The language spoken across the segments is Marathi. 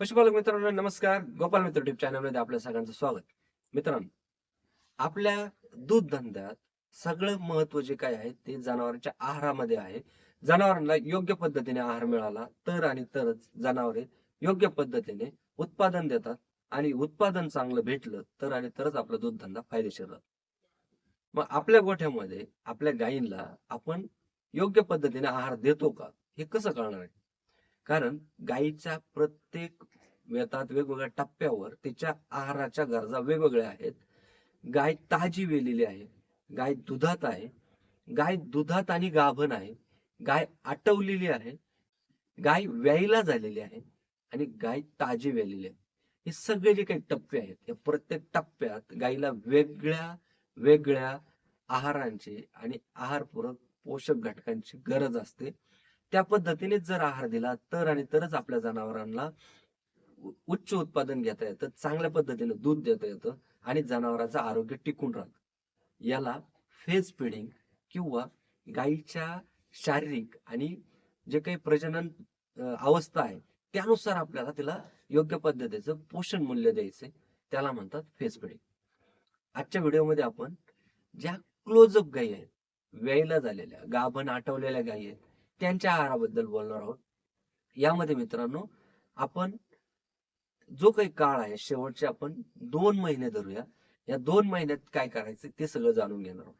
पशुपालक मित्रांनो नमस्कार. गोपाल मित्र टिप चॅनलमध्ये आपल्या सगळ्यांचं स्वागत. मित्रांनो आपल्या दूध धंद्यात सगळं महत्त्व जे काय आहे ते जनावरांच्या आहारामध्ये आहे. जनावरांना योग्य पद्धतीने आहार मिळाला तर आणि तरच जनावरे योग्य पद्धतीने उत्पादन देतात आणि उत्पादन चांगलं भेटलं तर आणि तरच आपला दूध धंदा फायदेशीर राहतो. मग आपल्या गोठ्यामध्ये आपल्या गायींना आपण योग्य पद्धतीने आहार देतो का हे कसं कळणार आहे? कारण गायीचा प्रत्येक वेतात वेगवेगळ्या टप्प्यावर तिच्या आहाराच्या गरजा वेगवेगळ्या आहेत. गाय ताजी वेलेली आहे. गाय दुधात आहे. गाय दुधात आणि गाभण आहे. गाय आटवलेली आहे. गाय व्यायला झालेली आहे आणि गाय ताजी वेलेली आहे. हे सगळे जे काही टप्पे आहेत या प्रत्येक टप्प्यात गायीला वेगळ्या वेगळ्या आहारांची आणि आहारपूरक पोषक घटकांची गरज असते. त्या पद्धतीने जर आहार दिला तर आणि तरच आपल्या जनावरांना उच्च उत्पादन घेता येतं चांगल्या पद्धतीने दूध देता येतं आणि जनावरांचं आरोग्य टिकून राहतं. याला फेज फिडिंग किंवा गायीच्या शारीरिक आणि जे काही प्रजनन अवस्था आहे त्यानुसार आपल्याला तिला योग्य पद्धतीचं पोषण मूल्य द्यायचंय त्याला म्हणतात फेज फिडिंग आजच्या व्हिडिओमध्ये आपण ज्या क्लोजअप गायी आहेत वेळेला झालेल्या गाभण आठवलेल्या गायी आहेत त्यांच्या आहाराबद्दल बोलणार आहोत. यामध्ये मित्रांनो आपण जो काही काळ आहे शेवटचे आपण दोन महिने धरूया. या दोन महिन्यात काय करायचं ते सगळं जाणून घेणार आहोत.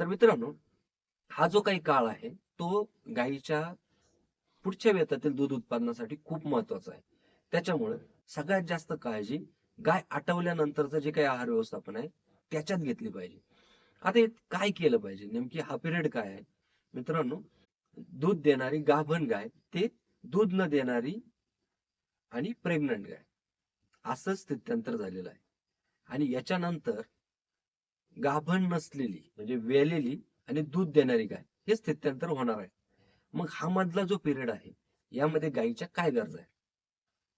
तर मित्रांनो हा जो काही काळ आहे तो गायीच्या पुढच्या वेतातील दूध उत्पादनासाठी खूप महत्त्वाचा आहे. त्याच्यामुळे सगळ्यात जास्त काळजी गाय आटवल्यानंतरचं जे काही आहार व्यवस्थापन आहे त्याच्यात घेतली पाहिजे. आता काय केलं पाहिजे? नेमकी हा पिरियड काय आहे? मित्रांनो दूध देणारी गाभण गाय ते दूध न देणारी आणि प्रेग्नंट गाय. असं स्थित्यंतर झालेलं आहे. आणि याच्यानंतर गाभण नसलेली म्हणजे वेलेली आणि दूध देणारी गाय हे स्थित्यंतर होणार आहे. मग हा मधला जो पिरियड आहे यामध्ये गायीच्या काय गरजा आहे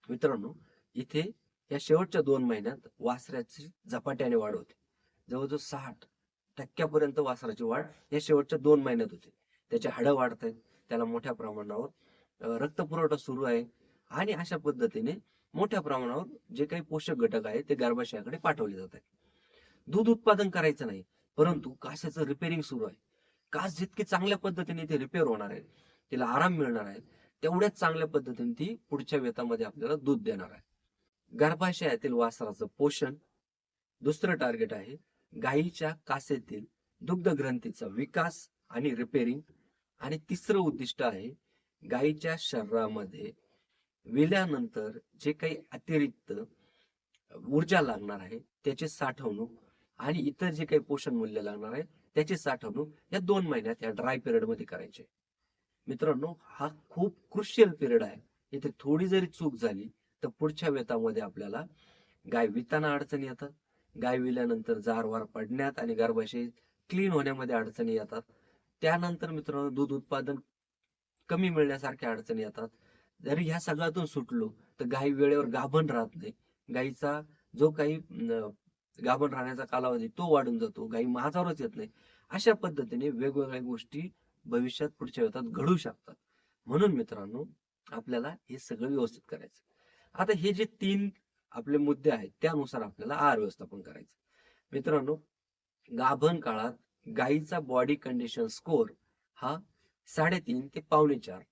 मित्रांनो इथे या शेवटच्या दोन महिन्यात वासराची झपाट्याने वाढ होते. जवळजवळ साठ टक्क्यापर्यंत वासराची वाढ या शेवटच्या दोन महिन्यात होते. त्याचे हाडं वाढत आहेत त्याला मोठ्या प्रमाणावर रक्तपुरवठा सुरू आहे. आणि अशा पद्धतीने मोठ्या प्रमाणावर जे काही पोषक घटक आहेत ते गर्भाशयाकडे पाठवले जात आहेत. दूध उत्पादन करायचं नाही परंतु काशाचं रिपेअरिंग सुरू आहे. कास जितकी चांगल्या पद्धतीने ते रिपेअर होणार आहे तिला आराम मिळणार आहे तेवढ्याच चांगल्या पद्धतीने ती पुढच्या वेतामध्ये आपल्याला दूध देणार आहे. गर्भाशयातील वासराचं पोषण दुसरं टार्गेट आहे गायीच्या कासेतील दुग्ध ग्रंथीचा विकास आणि रिपेअरिंग आणि तिसरं उद्दिष्ट आहे गायीच्या शरीरामध्ये विल्यानंतर जे काही अतिरिक्त ऊर्जा लागणार आहे त्याची साठवणूक आणि इतर जे काही पोषण मूल्य लागणार आहे त्याची साठवणूक या दोन महिन्यात या ड्राय पिरियडमध्ये करायचे मित्रांनो हा खूप क्रुशियल पिरियड आहे. इथे थोडी जरी चूक झाली तर पुढच्या वेतामध्ये आपल्याला गाय विताना अडचणी येतात. गाय विल्यानंतर जारवार पडण्यात आणि गर्भाशय क्लीन होण्यामध्ये अडचणी येतात. त्यानंतर मित्रांनो दूध उत्पादन कमी मिळण्यासारख्या अडचणी येतात. जरी ह्या सगळ्यातून सुटलो तर गाई वेळेवर गाभण राहत नाही. गाईचा जो काही गाभण राहण्याचा कालावधी तो वाढून जातो. गाई महाजावरच येत नाही. अशा पद्धतीने वेगवेगळ्या गोष्टी भविष्यात पुढच्या वेळात घडू शकतात. म्हणून मित्रांनो आपल्याला हे सगळं व्यवस्थित करायचं. आता हे जे तीन आपले मुद्दे आहेत त्यानुसार आपल्याला आहार व्यवस्थापन करायचं. मित्रांनो गाभण काळात गाईचा बॉडी कंडिशन स्कोर हा साडेतीन ते पावणे चार.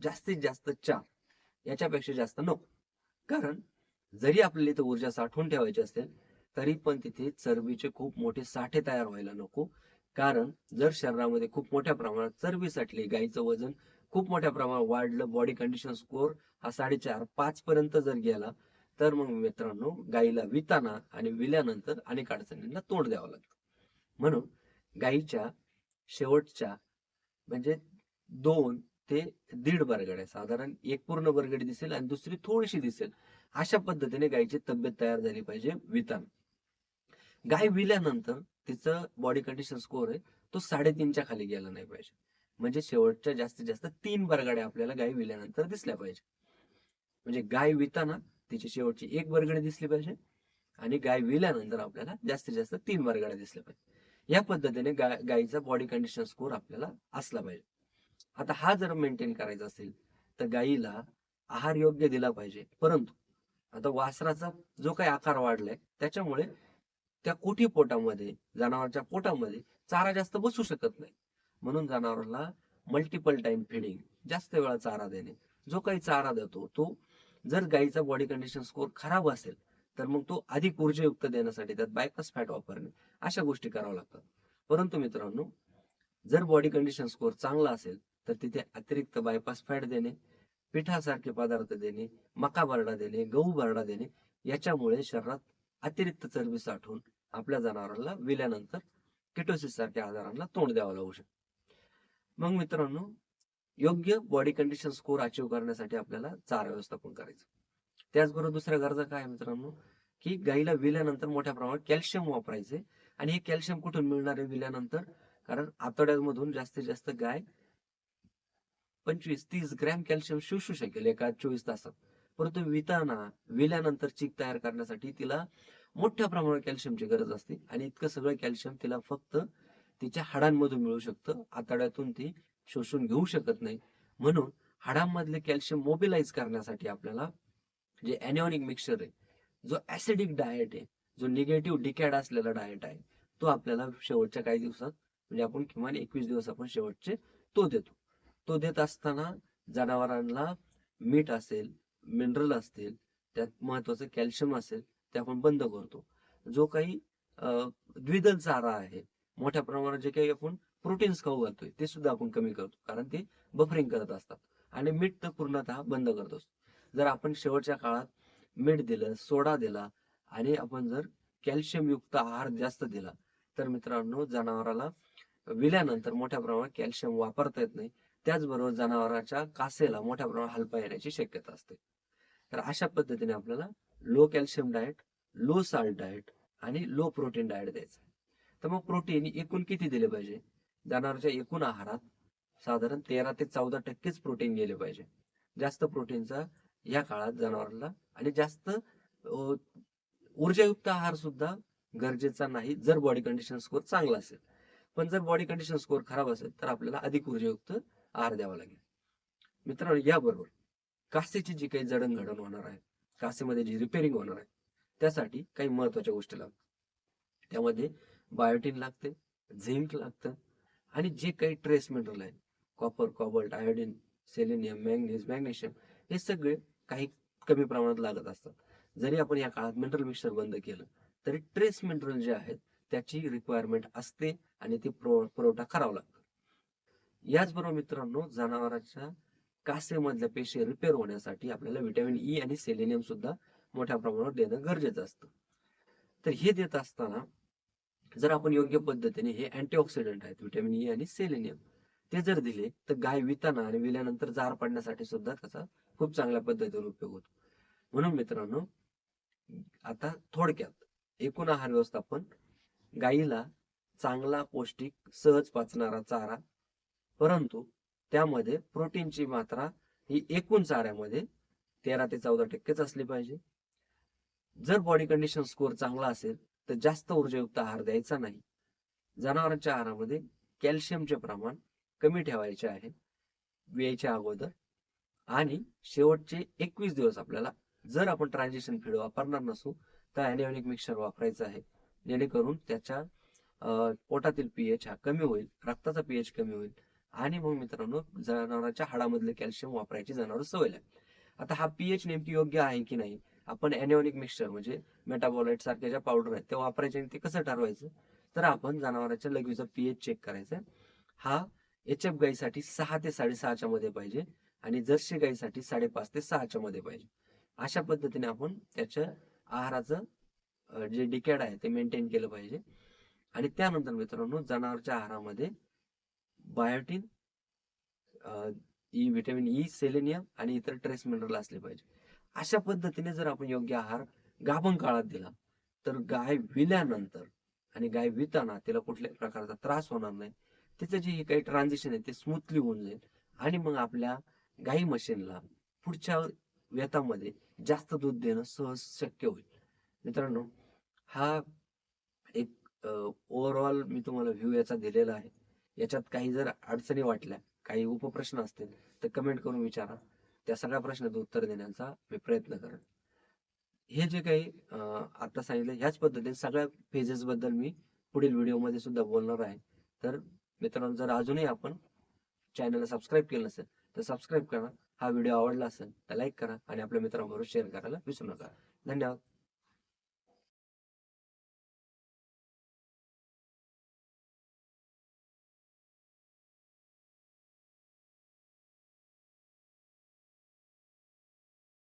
जास्तीत जास्त चार. याच्यापेक्षा जास्त नको. कारण जरी आपल्याला इथं ऊर्जा साठवून ठेवायची असेल तरी पण तिथे चरबीचे खूप मोठे साठे तयार व्हायला नको. कारण जर शरीरामध्ये खूप मोठ्या प्रमाणात चरबी साठली गाईचं वजन खूप मोठ्या प्रमाणात वाढलं बॉडी कंडिशन स्कोर हा साडेचार पाच पर्यंत जर गेला तर मग मित्रांनो गाईला विताना आणि विल्यानंतर अनेक अडचणींना तोंड द्यावं लागतं. म्हणून गाईच्या शेवटच्या म्हणजे दोन ते दीड बरगड्या साधारण एक पूर्ण बरगडी दिसेल आणि दुसरी थोडीशी दिसेल. अशा पद्धतीने गायीची तब्येत तयार झाली पाहिजे वितान गाय विल्यानंतर तिचं बॉडी कंडिशन स्कोर आहे तो साडेतीनच्या खाली गेला नाही पाहिजे. म्हणजे शेवटच्या जास्तीत जास्त तीन बरगाड्या आपल्याला गाय विल्यानंतर दिसल्या पाहिजे. म्हणजे गाय विताना तिची शेवटची एक बरगडी दिसली पाहिजे आणि गाय विल्यानंतर आपल्याला जास्तीत जास्त तीन बरगाड्या दिसल्या पाहिजे. या पद्धतीने गाय गायीचा बॉडी कंडिशन स्कोर आपल्याला असला पाहिजे. आता हा जर मेंटेन करायचा असेल तर गायीला आहार योग्य दिला पाहिजे. परंतु आता वासराचा जो काही आकार वाढलाय त्याच्यामुळे त्या कोठी पोटामध्ये जनावरांच्या पोटामध्ये चारा जास्त बसू शकत नाही. म्हणून जनावरांना मल्टिपल टाइम फिडिंग जास्त वेळा चारा देणे. जो काही चारा देतो तो जर गाईचा बॉडी कंडिशन स्कोर खराब असेल तर मग तो अधिक ऊर्जायुक्त देण्यासाठी त्यात बायकस फॅट वापरणे अशा गोष्टी कराव्या लागतात. परंतु मित्रांनो जर बॉडी कंडिशन स्कोर चांगला असेल तर तिथे अतिरिक्त बायपास फॅट देणे पिठासारखे पदार्थ देणे मका भरडा देणे गहू भरडा देणे याच्यामुळे शरीरात अतिरिक्त चरबी साठवून आपल्या जनावरांना विल्यानंतर किटोसिस सारख्या आजारांना तोंड द्यावं लागू शकतं. मग मित्रांनो योग्य बॉडी कंडिशन स्कोर अचीव करण्यासाठी आपल्याला चारा व्यवस्थापन करायचं. त्याचबरोबर दुसऱ्या गरजा काय मित्रांनो की गाईला विल्यानंतर मोठ्या प्रमाणात कॅल्शियम वापरायचे आणि हे कॅल्शियम कुठून मिळणार आहे विल्यानंतर? कारण आतड्यामधून जास्तीत जास्त गाय पंचवीस तीस ग्रॅम कॅल्शियम शोषू शकेल एका चोवीस तासात. परंतु विताना विल्यानंतर चीक तयार करण्यासाठी तिला मोठ्या प्रमाणात कॅल्शियमची गरज असते आणि इतकं सगळं कॅल्शियम तिला फक्त तिच्या हाडांमधून मिळू शकतं. आतड्यातून ती शोषून घेऊ शकत नाही. म्हणून हाडांमधले कॅल्शियम मोबिलाइज करण्यासाठी आपल्याला जे अॅनिओनिक मिक्सचर आहे जो ऍसिडिक डाएट आहे जो निगेटिव्ह डिकॅड असलेला डाएट आहे तो आपल्याला शेवटच्या काही दिवसात म्हणजे आपण किमान एकवीस दिवस आपण शेवटचे तो देतो. तो देत असताना जनावरांना मीठ असेल मिनरल असतील त्यात महत्वाचं कॅल्शियम असेल ते आपण बंद करतो. जो काही द्विदल चारा आहे मोठ्या प्रमाणात जे काही आपण प्रोटीन्स खाऊ घालतोय ते सुद्धा आपण कमी करतो कारण ते बफरिंग करत असतात. आणि मीठ तर पूर्णतः बंद करतो जर आपण शेवटच्या काळात मीठ दिलं सोडा दिला आणि आपण जर कॅल्शियम युक्त आहार जास्त दिला तर मित्रांनो जनावराला विल्यानंतर मोठ्या प्रमाणात कॅल्शियम वापरता येत नाही त्याचबरोबर जनावरांच्या कासेला मोठ्या प्रमाणात हलपा येण्याची शक्यता असते. तर अशा पद्धतीने आपल्याला low calcium diet low salt diet आणि लो प्रोटीन डाएट द्यायचं तर मग प्रोटीन एकूण किती दिले पाहिजे? जनावरांच्या एकूण आहारात साधारण तेरा ते चौदा टक्केच प्रोटीन गेले पाहिजे. जास्त प्रोटीनचा या काळात जनावरांना आणि जास्त ऊर्जायुक्त आहार सुद्धा गरजेचा नाही जर बॉडी कंडिशन स्कोर चांगला असेल. पण जर बॉडी कंडिशन स्कोर खराब असेल तर आपल्याला अधिक ऊर्जायुक्त आहार द्यावा लागेल. मित्रांनो याबरोबर कासेची जी काही जडणघडण होणार आहे कासेमध्ये जी रिपेअरिंग होणार आहे त्यासाठी काही महत्त्वाच्या गोष्टी लागतात. त्यामध्ये बायोटिन लागते झिंक लागतं आणि जे काही ट्रेस मिनरल आहे copper cobalt iodine selenium manganese magnesium हे सगळे काही कमी प्रमाणात लागत असतात. जरी आपण या काळात मिनरल मिक्सर बंद केलं तरी ट्रेस मिनरल जे आहेत त्याची रिक्वायरमेंट असते आणि ते पुरवठा करावा लागतो. याचबरोबर मित्रांनो जनावरांच्या कासेमधल्या पेशी रिपेअर होण्यासाठी आपल्याला व्हिटॅमिन ई e आणि सेलेनियम सुद्धा मोठ्या प्रमाणावर देणं गरजेचं असतं. तर हे देत असताना जर आपण योग्य पद्धतीने हे अँटीऑक्सिडंट आहेत व्हिटॅमिन ई e आणि सेलेनियम ते जर दिले तर गाय विताना आणि विल्यानंतर जार पडण्यासाठी सुद्धा त्याचा खूप चांगल्या पद्धतीने उपयोग होतो. म्हणून मित्रांनो आता थोडक्यात एकूण आहार व्यवस्थापन गाईला चांगला पौष्टिक सहज पाचणारा चारा परंतु त्यामध्ये प्रोटीनची मात्रा ही एकूण चाऱ्यामध्ये तेरा ते चौदा टक्केच असली पाहिजे. जर बॉडी कंडिशन स्कोर चांगला असेल तर जास्त ऊर्जायुक्त आहार द्यायचा नाही. जनावरांच्या आहारामध्ये कॅल्शियमचे प्रमाण कमी ठेवायचे आहे. वेळेच्या अगोदर आणि शेवटचे एकवीस दिवस आपल्याला जर आपण ट्रान्झिशन फीड वापरणार नसू तर अॅनिओनिक मिक्सर वापरायचं आहे. जेणेकरून त्याच्या पोटातील पीएच हा कमी होईल रक्ताचा पीएच कमी होईल. आणि मग मित्रांनो जनावरांच्या हाडामधले कॅल्शियम वापरायची जनावर सवय लागेल. आता हा पीएच नेमकी योग्य आहे की नाही आपण एनिओनिक मिक्सचर म्हणजे मेटाबॉलाइट सारख्या ज्या पावडर आहेत ते वापरायचे आणि ते कसं ठरवायचं तर आपण जनावरांच्या लघवीचा पीएच चेक करायचा. हा एच एफ गाईसाठी सहा ते साडेसहाच्या मध्ये पाहिजे आणि जर्सी गाईसाठी साडेपाच ते सहाच्या मध्ये पाहिजे. अशा पद्धतीने आपण त्याच्या आहाराचं जे डिकॅड आहे ते मेंटेन केलं पाहिजे. आणि त्यानंतर मित्रांनो जनावरच्या आहारामध्ये biotin E vitamin E selenium आणि इतर ट्रेस मिनरल असले पाहिजे. अशा पद्धतीने जर आपण योग्य आहार गाभण काळात दिला तर गाय विल्यानंतर आणि गाय विताना तिला कुठल्याही प्रकारचा त्रास होणार नाही. त्याचं जे काही ट्रान्झिशन आहे ते स्मूथली होऊन जाईल. आणि मग आपल्या गाई मशीनला पुढच्या व्यतामध्ये जास्त दूध देणं सहज शक्य होईल. मित्रांनो हा एक ओव्हरऑल मी तुम्हाला व्ह्यू याचा दिलेला आहे. याच्यात काही जर अडचणी वाटल्या काही उपप्रश्न असतील तर कमेंट करून विचारा. त्या सगळ्या प्रश्नाचं उत्तर देण्याचा मी प्रयत्न करेन. हे जे काही आता सांगितलं ह्याच पद्धतीने सगळ्या फेजेस बद्दल मी पुढील व्हिडिओमध्ये सुद्धा बोलणार आहे. तर मित्रांनो जर अजूनही आपण चॅनलला सबस्क्राईब केलं नसेल तर सबस्क्राईब करा. हा व्हिडिओ आवडला असेल तर लाईक करा आणि आपल्या मित्रांबरोबर शेअर करायला विसरू नका. धन्यवाद.